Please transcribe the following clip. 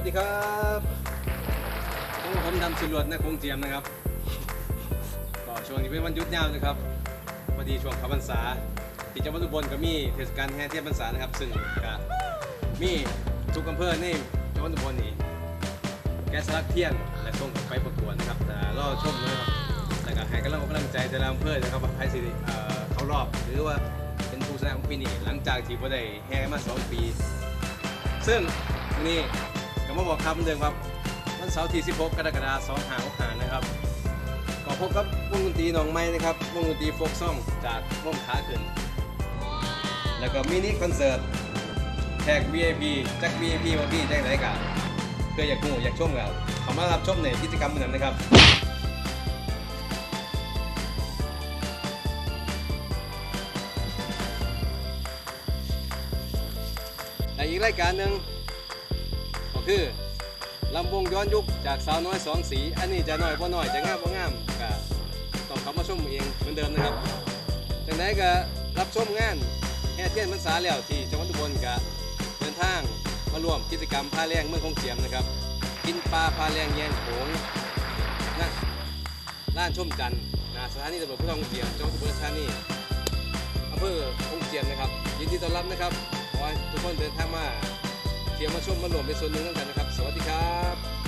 วัสดีครับผมผมทำสุรวดนะคงเจียมนะครับก็ช่วงนี้เป็นวันหยุดยาวนะครับพอดีช่วงเข้าพรรษาที่จังหวัดอุบลก็มีเทศกาลแห่เทียนพรรษานะครับ ซึ่งก็มีทุกอำเภอในจังหวัดอุบลนี่แกสลักเทียนและส่งไปประกวดนะครับแต่รอชมนะครับแล้วก็ให้กำลังอกกำลังใจแต่ละอำเภอนะครับว่าใครสิเอ่อเข้ารอบหรือว่าเป็นผู้ชนะของปีนี้หลังจากที่บ่ได้แห่มาสองปี ซึ่งนี่ ก็มาบอกคำเดิมครับวันเสาร์ที่16กรกฎาคม2565นะครับก็พบกับวงดนตรีหนองไม้นะครับวงดนตรีโฟกซ่องจากม่วงขาขึ้น แล้วก็มินิคอนเสิร์ตแขก VIP จาก VIP มาพี่จากไหนกันเพื่ออยากงูอยากชมกันเขามารับชมในกิจกรรมนั้นนะครับและอีกรายการหนึ่ง คือลำวงย้อนยุคจากสาวน้อยสองสี อันนี้จะน้อยบ่น้อยจะงามบ่งามก็ต้องเข้ามาชมเองเหมือนเดิมนะครับจากนั้นก็รับชมงานแห่เทียนพรรษาแล้วที่จังหวัดอุบลก็เดินทางมาร่วมกิจกรรมพาแรงเมืองคงเจียมนะครับ กินปลาพาแรงแยงโขงนะร้านชมจันทร์นาสถานีตำรวจภูธรคงเจียมจังหวัดอุบลธานีอำเภอคงเจียมนะครับยินดีต้อนรับนะครับขอให้ทุกคนเดินทางมา เดี๋ยวมาชมมารวมเป็นส่วนหนึ่งด้วยกันนะครับ สวัสดีครับ